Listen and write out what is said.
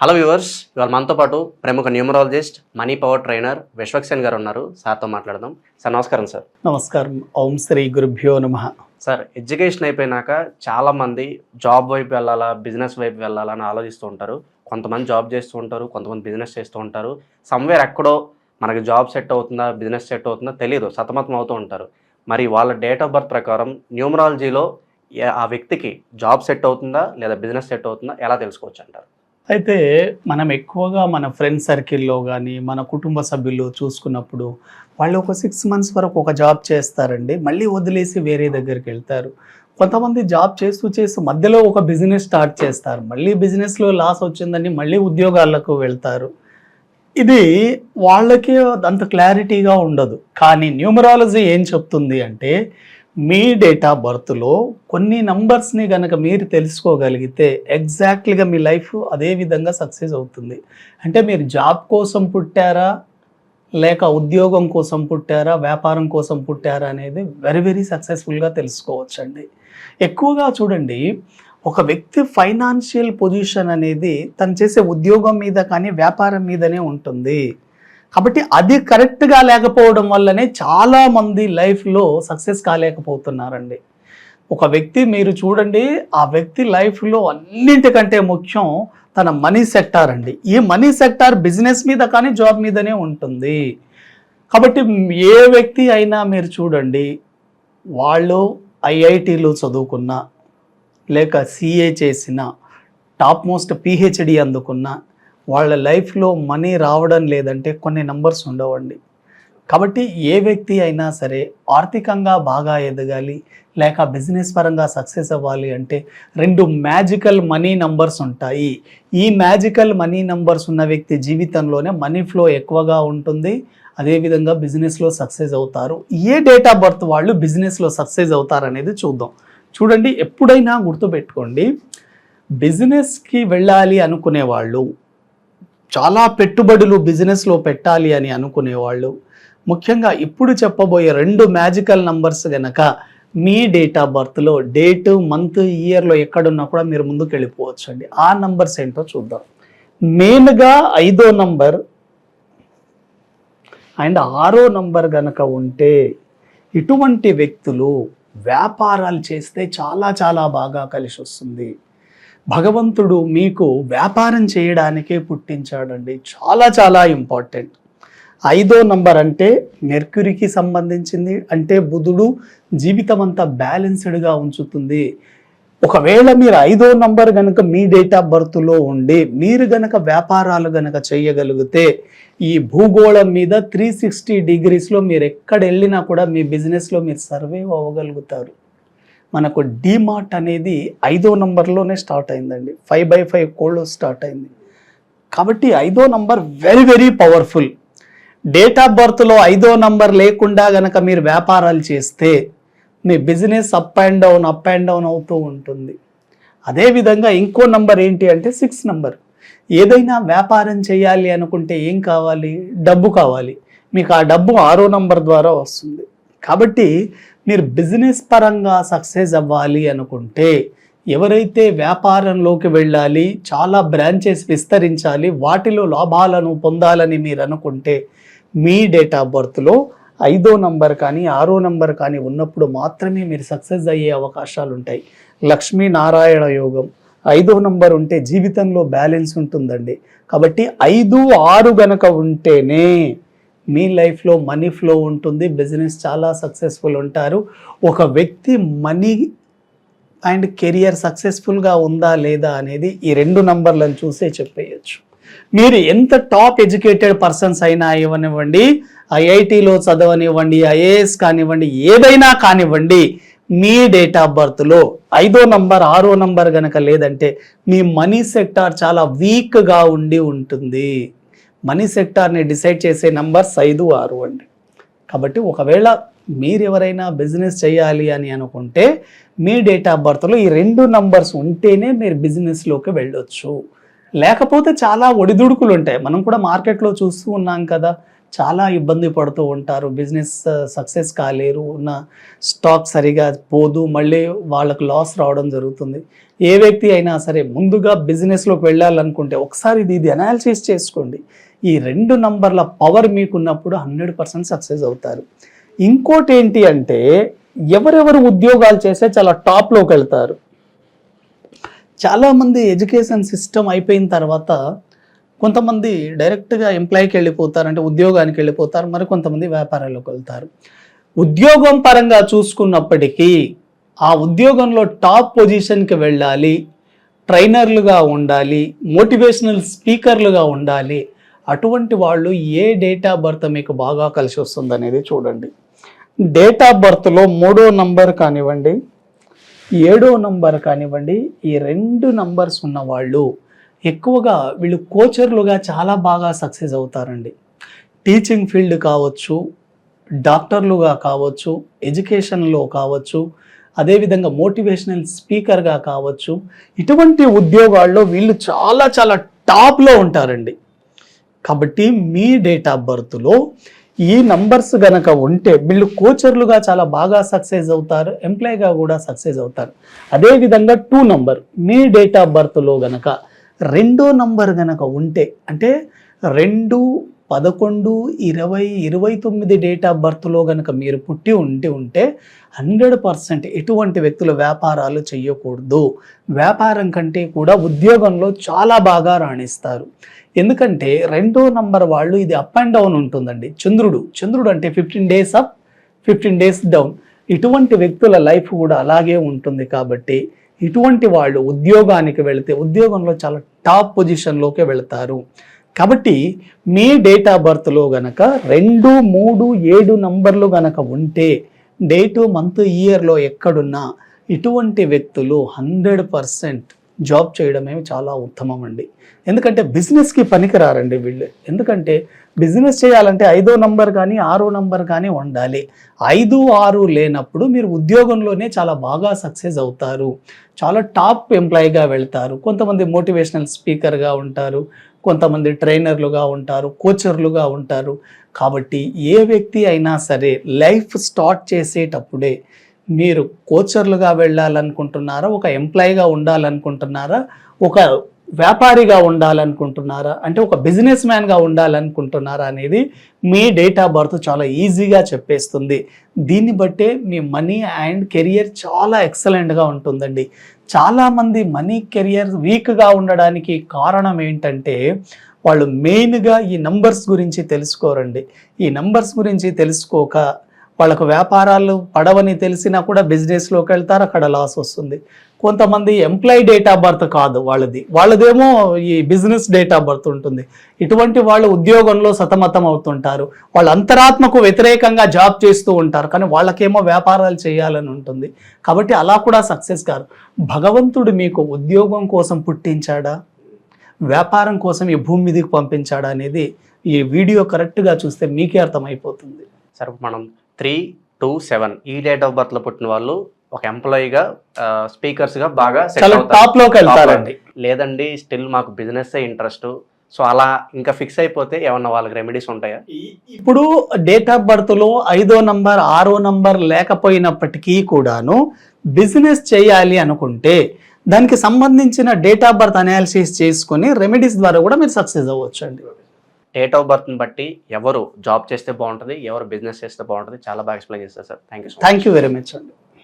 Hello viewers ఇవాళ మనతో పాటు ప్రముఖ numerologist money power trainer Vishwaksen గారు ఉన్నారు. సార్తో మాట్లాడదాం. సార్ నమస్కారం సార్. నమస్కారం. ఓం శ్రీ గురుభ్యో నమ. సార్ ఎడ్యుకేషన్ అయిపోయినాక చాలా మంది జాబ్ వైపు వెళ్ళాలా బిజినెస్ వైపు వెళ్ళాలా అని ఆలోచిస్తూ ఉంటారు. కొంతమంది జాబ్ చేస్తూ ఉంటారు కొంతమంది బిజినెస్ చేస్తూ ఉంటారు. సమ్వేర్ ఎక్కడో మనకి జాబ్ సెట్ అవుతుందా బిజినెస్ సెట్ అవుతుందా తెలియదు సతమతం అవుతూ ఉంటారు. మరి వాళ్ళ డేట్ ఆఫ్ బర్త్ ప్రకారం న్యూమరాలజీలో ఆ వ్యక్తికి జాబ్ సెట్ అవుతుందా లేదా బిజినెస్ సెట్ అవుతుందా ఎలా తెలుసుకోవచ్చు అంటారు? అయితే మనం ఎక్కువగా మన ఫ్రెండ్ సర్కిల్లో కానీ మన కుటుంబ సభ్యులు చూసుకున్నప్పుడు వాళ్ళు ఒక సిక్స్ మంత్స్ వరకు ఒక జాబ్ చేస్తారండి. మళ్ళీ వదిలేసి వేరే దగ్గరికి వెళ్తారు. కొంతమంది జాబ్ చేస్తూ చేస్తూ మధ్యలో ఒక బిజినెస్ స్టార్ట్ చేస్తారు. మళ్ళీ బిజినెస్లో లాస్ వచ్చిందని మళ్ళీ ఉద్యోగాలకు వెళ్తారు. ఇది వాళ్ళకి అంత క్లారిటీగా ఉండదు. కానీ న్యూమరాలజీ ఏం చెప్తుంది అంటే మీ డేట్ ఆఫ్ బర్త్లో కొన్ని నంబర్స్ని కనుక మీరు తెలుసుకోగలిగితే ఎగ్జాక్ట్లీగా మీ లైఫ్ అదే విధంగా సక్సెస్ అవుతుంది. అంటే మీరు జాబ్ కోసం పుట్టారా? లేక ఉద్యోగం కోసం పుట్టారా? వ్యాపారం కోసం పుట్టారా? అనేది వెరీ వెరీ సక్సెస్ఫుల్గా తెలుసుకోవచ్చండి. ఎక్కువగా చూడండి ఒక వ్యక్తి ఫైనాన్షియల్ పొజిషన్ అనేది తను చేసే ఉద్యోగం మీద కానీ వ్యాపారం మీదనే ఉంటుంది. కాబట్టి అది కరెక్ట్గా లేకపోవడం వల్లనే చాలామంది లైఫ్లో సక్సెస్ కాలేకపోతున్నారండి. ఒక వ్యక్తి మీరు చూడండి ఆ వ్యక్తి లైఫ్లో అన్నింటికంటే ముఖ్యం తన మనీ సెక్టార్ అండి. ఈ మనీ సెక్టార్ బిజినెస్ మీద కానీ జాబ్ మీదనే ఉంటుంది. కాబట్టి ఏ వ్యక్తి అయినా మీరు చూడండి వాళ్ళు ఐఐటీలు చదువుకున్న లేక సిఏ చేసిన టాప్ మోస్ట్ పిహెచ్డి అందుకున్న వాళ్ళ లైఫ్లో మనీ రావడం లేదంటే కొన్ని నంబర్స్ ఉండవండి. కాబట్టి ఏ వ్యక్తి అయినా సరే ఆర్థికంగా బాగా ఎదగాలి లేక బిజినెస్ పరంగా సక్సెస్ అవ్వాలి అంటే రెండు మ్యాజికల్ మనీ నంబర్స్ ఉంటాయి. ఈ మ్యాజికల్ మనీ నంబర్స్ ఉన్న వ్యక్తి జీవితంలోనే మనీ ఫ్లో ఎక్కువగా ఉంటుంది. అదేవిధంగా బిజినెస్లో సక్సెస్ అవుతారు. ఏ డేట్ ఆఫ్ బర్త్ వాళ్ళు బిజినెస్లో సక్సెస్ అవుతారు అనేది చూద్దాం. చూడండి ఎప్పుడైనా గుర్తుపెట్టుకోండి బిజినెస్కి వెళ్ళాలి అనుకునే వాళ్ళు చాలా పెట్టుబడులు బిజినెస్లో పెట్టాలి అని అనుకునేవాళ్ళు. ముఖ్యంగా ఇప్పుడు చెప్పబోయే రెండు మ్యాజికల్ నంబర్స్ గనక మీ డేట్ ఆఫ్ బర్త్లో డేట్ మంత్ ఇయర్లో ఎక్కడున్నా కూడా మీరు ముందుకు వెళ్ళిపోవచ్చు అండి ఆ నంబర్స్ ఏంటో చూద్దాం. మెయిన్గా ఐదో నంబర్ అండ్ ఆరో నంబర్ గనక ఉంటే ఇటువంటి వ్యక్తులు వ్యాపారాలు చేస్తే చాలా చాలా బాగా కలిసి వస్తుంది భగవంతుడు మీకు వ్యాపారం చేయడానికే పుట్టించాడండి. చాలా చాలా ఇంపార్టెంట్. ఐదో నంబర్ అంటే మెర్క్యూరీకి సంబంధించింది. అంటే బుధుడు జీవితం అంతా బ్యాలెన్స్డ్గా ఉంచుతుంది. ఒకవేళ మీరు ఐదో నంబర్ గనక మీ డేట్ ఆఫ్ బర్త్లో ఉండి మీరు గనక వ్యాపారాలు గనక చేయగలిగితే ఈ భూగోళం మీద త్రీ సిక్స్టీ డిగ్రీస్లో మీరు ఎక్కడ వెళ్ళినా కూడా మీ బిజినెస్లో మీరు సర్వైవ్ అవ్వగలుగుతారు. మనకు డీమార్ట్ అనేది ఐదో నంబర్లోనే స్టార్ట్ అయిందండి. ఫైవ్ బై ఫైవ్ కోడ్లో స్టార్ట్ అయింది. కాబట్టి ఐదో number very very powerful date of బర్త్లో ఐదో నంబర్ లేకుండా గనక మీరు వ్యాపారాలు చేస్తే మీ business up and down up and down అవుతూ ఉంటుంది. అదేవిధంగా ఇంకో నంబర్ ఏంటి అంటే సిక్స్ నంబర్. ఏదైనా వ్యాపారం చేయాలి అనుకుంటే ఏం కావాలి? డబ్బు కావాలి. మీకు ఆ డబ్బు ఆరో నంబర్ ద్వారా వస్తుంది. కాబట్టి మీరు బిజినెస్ పరంగా సక్సెస్ అవ్వాలి అనుకుంటే ఎవరైతే వ్యాపారంలోకి వెళ్ళాలి చాలా బ్రాంచెస్ విస్తరించాలి వాటిలో లాభాలను పొందాలని మీరు అనుకుంటే మీ డేట్ ఆఫ్ బర్త్లో ఐదో నంబర్ కానీ ఆరో నంబర్ కానీ ఉన్నప్పుడు మాత్రమే మీరు సక్సెస్ అయ్యే అవకాశాలు ఉంటాయి. లక్ష్మీనారాయణ యోగం. ఐదో నంబర్ ఉంటే జీవితంలో బ్యాలెన్స్ ఉంటుందండి. కాబట్టి ఐదు ఆరు గనక ఉంటేనే మీ లైఫ్లో మనీ ఫ్లో ఉంటుంది బిజినెస్ చాలా సక్సెస్ఫుల్ ఉంటారు. ఒక వ్యక్తి మనీ అండ్ కెరియర్ సక్సెస్ఫుల్గా ఉందా లేదా అనేది ఈ రెండు నంబర్లను చూసే చెప్పేయచ్చు. మీరు ఎంత టాప్ ఎడ్యుకేటెడ్ పర్సన్స్ అయినా ఇవ్వనివ్వండి ఐఐటిలో చదవనివ్వండి ఐఏఎస్ కానివ్వండి ఏదైనా కానివ్వండి మీ డేట్ ఆఫ్ బర్త్లో ఐదో నంబర్ ఆరో నంబర్ గనక లేదంటే మీ మనీ సెక్టార్ చాలా వీక్గా ఉండి ఉంటుంది. మనీ సెక్టార్ని డిసైడ్ చేసే నంబర్స్ ఐదు ఆరు అండి. కాబట్టి ఒకవేళ మీరు ఎవరైనా బిజినెస్ చేయాలి అని అనుకుంటే మీ డేట్ ఆఫ్ బర్త్లో ఈ రెండు నంబర్స్ ఉంటేనే మీరు బిజినెస్లోకి వెళ్ళొచ్చు. లేకపోతే చాలా ఒడిదుడుకులు ఉంటాయి మనం కూడా మార్కెట్లో చూస్తూ ఉన్నాం కదా. చాలా ఇబ్బంది పడుతూ ఉంటారు. బిజినెస్ సక్సెస్ కాలేరు ఉన్న స్టాక్ సరిగా పోదు. మళ్ళీ వాళ్ళకు లాస్ రావడం జరుగుతుంది. ఏ వ్యక్తి అయినా సరే ముందుగా బిజినెస్లోకి వెళ్ళాలనుకుంటే ఒకసారి ఇది ఇది అనాలిసిస్ చేసుకోండి. ఈ రెండు నంబర్ల పవర్ మీకున్నప్పుడు హండ్రెడ్ పర్సెంట్ సక్సెస్ అవుతారు. ఇంకోటి ఏంటి అంటే ఎవరెవరు ఉద్యోగాలు చేస్తే చాలా టాప్లోకి వెళ్తారు. చాలామంది ఎడ్యుకేషన్ సిస్టమ్ అయిపోయిన తర్వాత కొంతమంది డైరెక్ట్గా ఎంప్లాయీకి వెళ్ళిపోతారు అంటే ఉద్యోగానికి వెళ్ళిపోతారు మరి కొంతమంది వ్యాపారాల్లోకి వెళ్తారు. ఉద్యోగం పరంగా చూసుకున్నప్పటికీ ఆ ఉద్యోగంలో టాప్ పొజిషన్కి వెళ్ళాలి ట్రైనర్లుగా ఉండాలి మోటివేషనల్ స్పీకర్లుగా ఉండాలి అటువంటి వాళ్ళు ఏ డేట్ ఆఫ్ బర్త్ మీకు బాగా కలిసి వస్తుంది అనేది చూడండి. డేట్ ఆఫ్ బర్త్లో మూడో నంబర్ కానివ్వండి ఏడో నంబర్ కానివ్వండి ఈ రెండు నంబర్స్ ఉన్న వాళ్ళు ఎక్కువగా వీళ్ళు కోచర్లుగా చాలా బాగా సక్సెస్ అవుతారండి. టీచింగ్ ఫీల్డ్ కావచ్చు డాక్టర్లుగా కావచ్చు ఎడ్యుకేషన్లో కావచ్చు అదేవిధంగా మోటివేషనల్ స్పీకర్గా కావచ్చు ఇటువంటి ఉద్యోగాల్లో వీళ్ళు చాలా చాలా టాప్లో ఉంటారండి. కాబట్టి మీ డేట్ ఆఫ్ బర్త్లో ఈ నంబర్స్ గనక ఉంటే వీళ్ళు కోచర్లుగా చాలా బాగా సక్సెస్ అవుతారు ఎంప్లాయ్గా కూడా సక్సెస్ అవుతారు. అదేవిధంగా టూ నంబర్ మీ డేట్ ఆఫ్ బర్త్లో గనక రెండో నంబర్ కనుక ఉంటే అంటే రెండు పదకొండు ఇరవై ఇరవై తొమ్మిది డేట్ ఆఫ్ బర్త్లో కనుక మీరు పుట్టి ఉండి ఉంటే హండ్రెడ్ పర్సెంట్ ఎటువంటి వ్యక్తులు వ్యాపారాలు చేయకూడదు వ్యాపారం కంటే కూడా ఉద్యోగంలో చాలా బాగా రాణిస్తారు. ఎందుకంటే రెండో నంబర్ వాళ్ళు ఇది అప్ అండ్ డౌన్ ఉంటుందండి. చంద్రుడు చంద్రుడు అంటే fifteen days up fifteen days down. ఇటువంటి వ్యక్తుల లైఫ్ కూడా అలాగే ఉంటుంది కాబట్టి ఇటువంటి వాళ్ళు ఉద్యోగానికి వెళితే ఉద్యోగంలో చాలా టాప్ పొజిషన్లోకి వెళతారు. కాబట్టి మీ డేట్ ఆఫ్ బర్త్లో గనక రెండు మూడు ఏడు నంబర్లు గనక ఉంటే డేటు మంత్ ఇయర్లో ఎక్కడున్నా ఇటువంటి వ్యక్తులు హండ్రెడ్ పర్సెంట్ జాబ్ చేయడమే చాలా ఉత్తమం అండి. ఎందుకంటే బిజినెస్కి పనికిరారండి వీళ్ళు. ఎందుకంటే బిజినెస్ చేయాలంటే ఐదో నంబర్ కానీ ఆరో నంబర్ కానీ ఉండాలి. ఐదు ఆరు లేనప్పుడు మీరు ఉద్యోగంలోనే చాలా బాగా సక్సెస్ అవుతారు. చాలా టాప్ ఎంప్లాయీగా వెళ్తారు. కొంతమంది మోటివేషనల్ స్పీకర్గా ఉంటారు. కొంతమంది ట్రైనర్లుగా ఉంటారు. కోచర్లుగా ఉంటారు. కాబట్టి ఏ వ్యక్తి అయినా సరే లైఫ్ స్టార్ట్ చేసేటప్పుడే మీరు కోచర్లుగా వెళ్ళాలనుకుంటున్నారా ఒక ఎంప్లాయీగా ఉండాలనుకుంటున్నారా ఒక వ్యాపారిగా ఉండాలనుకుంటున్నారా? అంటే ఒక బిజినెస్ మ్యాన్గా ఉండాలనుకుంటున్నారా అనేది మీ డేట్ ఆఫ్ బర్త్ చాలా ఈజీగా చెప్పేస్తుంది. దీన్ని బట్టే మీ మనీ అండ్ కెరియర్ చాలా ఎక్సలెంట్గా ఉంటుందండి. చాలామంది మనీ కెరియర్ వీక్గా ఉండడానికి కారణం ఏంటంటే వాళ్ళు మెయిన్గా ఈ నంబర్స్ గురించి తెలుసుకోరండి. ఈ నంబర్స్ గురించి తెలుసుకోక వాళ్ళకు వ్యాపారాలు పడవని తెలిసినా కూడా బిజినెస్లోకి వెళ్తారు అక్కడ లాస్ వస్తుంది. కొంతమంది ఎంప్లాయీ డేట్ ఆఫ్ బర్త్ కాదు వాళ్ళది. వాళ్ళదేమో ఈ బిజినెస్ డేట్ ఆఫ్ బర్త్ ఉంటుంది. ఇటువంటి వాళ్ళు ఉద్యోగంలో సతమతం అవుతుంటారు. వాళ్ళ అంతరాత్మకు వ్యతిరేకంగా జాబ్ చేస్తూ ఉంటారు. కానీ వాళ్ళకేమో వ్యాపారాలు చేయాలని ఉంటుంది. కాబట్టి అలా కూడా సక్సెస్ కాదు. భగవంతుడు మీకు ఉద్యోగం కోసం పుట్టించాడా? వ్యాపారం కోసం ఈ భూమి మీదకి పంపించాడా అనేది ఈ వీడియో కరెక్ట్గా చూస్తే మీకే అర్థమైపోతుంది. సరే మనం త్రీ టూ సెవెన్ ఈ డేట్ ఆఫ్ బర్త్లో పుట్టిన వాళ్ళు ఒక ఎంప్లాయీగా స్పీకర్స్గా బాగా set చాలా అవుతారు. టాప్లోకి వెళ్తారండి. లేదండి స్టిల్ మాకు బిజినెస్ ఇంట్రెస్ట్. సో అలా ఇంకా ఫిక్స్ అయిపోతే ఏమన్నా వాళ్ళకి రెమెడీస్ ఉంటాయా? ఇప్పుడు డేట్ ఆఫ్ బర్త్లో ఐదో నంబర్ ఆరో నంబర్ లేకపోయినప్పటికీ కూడాను బిజినెస్ చేయాలి అనుకుంటే దానికి సంబంధించిన డేట్ ఆఫ్ బర్త్ అనాలిసిస్ చేసుకొని రెమెడీస్ ద్వారా కూడా మీరు సక్సెస్ అవ్వచ్చు అండి డేట్ ఆఫ్ బర్త్ బట్టి ఎవరు జాబ్ చేస్తే బాగుంటుంది ఎవరు బిజినెస్ చేస్తే బాగుంటుంది చాలా బాగా ఎక్స్ప్లెయిన్ చేస్తారు sir. Thank you thank you very much అండి.